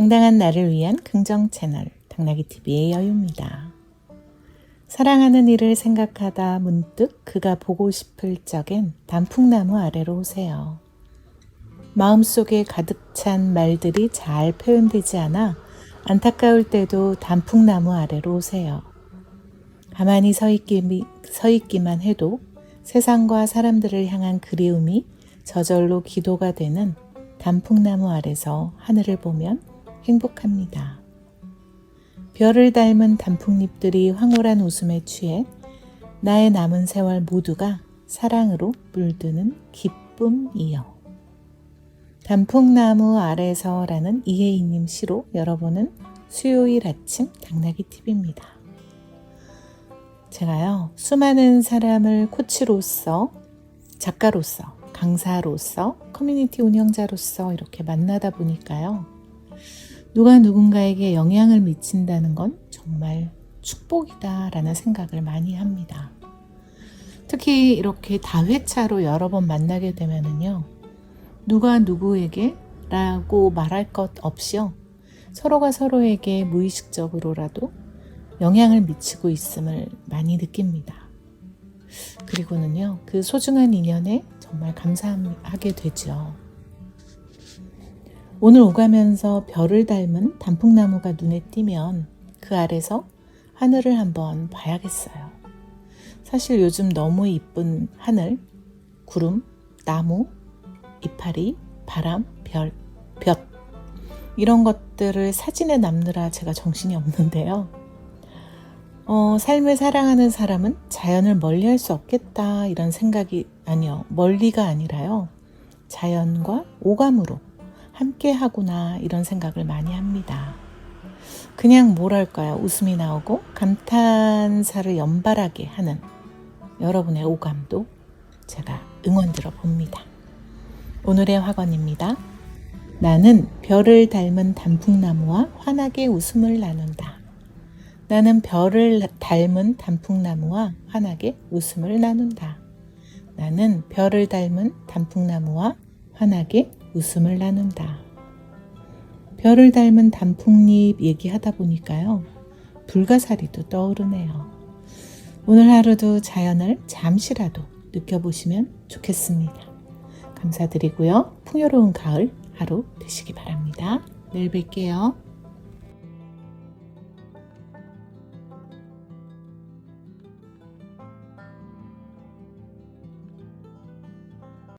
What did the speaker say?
당당한 나를 위한 긍정 채널 당나귀 TV의 여유입니다. 사랑하는 이를 생각하다 문득 그가 보고 싶을 적엔 단풍나무 아래로 오세요. 마음속에 가득 찬 말들이 잘 표현되지 않아 안타까울 때도 단풍나무 아래로 오세요. 가만히 서, 있기, 서 있기만 해도 세상과 사람들을 향한 그리움이 저절로 기도가 되는 단풍나무 아래서 하늘을 보면 행복합니다. 별을 닮은 단풍잎들이 황홀한 웃음에 취해 나의 남은 세월 모두가 사랑으로 물드는 기쁨이요. 단풍나무 아래서라는 이혜인님 시로 열어보는 수요일 아침 당나귀 팁입니다. 제가요, 수많은 사람을 코치로서, 작가로서, 강사로서, 커뮤니티 운영자로서 이렇게 만나다 보니까요, 누가 누군가에게 영향을 미친다는 건 정말 축복이다라는 생각을 많이 합니다. 특히 이렇게 다회차로 여러 번 만나게 되면은요, 누가 누구에게 라고 말할 것 없이요, 서로가 서로에게 무의식적으로라도 영향을 미치고 있음을 많이 느낍니다. 그리고는요, 그 소중한 인연에 정말 감사하게 되죠. 오늘 오가면서 별을 닮은 단풍나무가 눈에 띄면 그 아래서 하늘을 한번 봐야겠어요. 사실 요즘 너무 이쁜 하늘, 구름, 나무, 이파리, 바람, 별, 볕 이런 것들을 사진에 남느라 제가 정신이 없는데요. 어, 삶을 사랑하는 사람은 자연을 멀리 할 수 없겠다 이런 생각이 아니요 멀리가 아니라요 자연과 오감으로 함께 하구나 이런 생각을 많이 합니다. 그냥 뭐랄까요 웃음이 나오고 감탄사를 연발하게 하는 여러분의 오감도 제가 응원 들어 봅니다. 오늘의 화건입니다. 나는 별을 닮은 단풍나무와 환하게 웃음을 나눈다. 나는 별을 닮은 단풍나무와 환하게 웃음을 나눈다. 나는 별을 닮은 단풍나무와 환하게 웃음을 나눈다. 별을 닮은 단풍잎 얘기하다 보니까요. 불가사리도 떠오르네요. 오늘 하루도 자연을 잠시라도 느껴보시면 좋겠습니다. 감사드리고요. 풍요로운 가을 하루 되시기 바랍니다. 내일 뵐게요.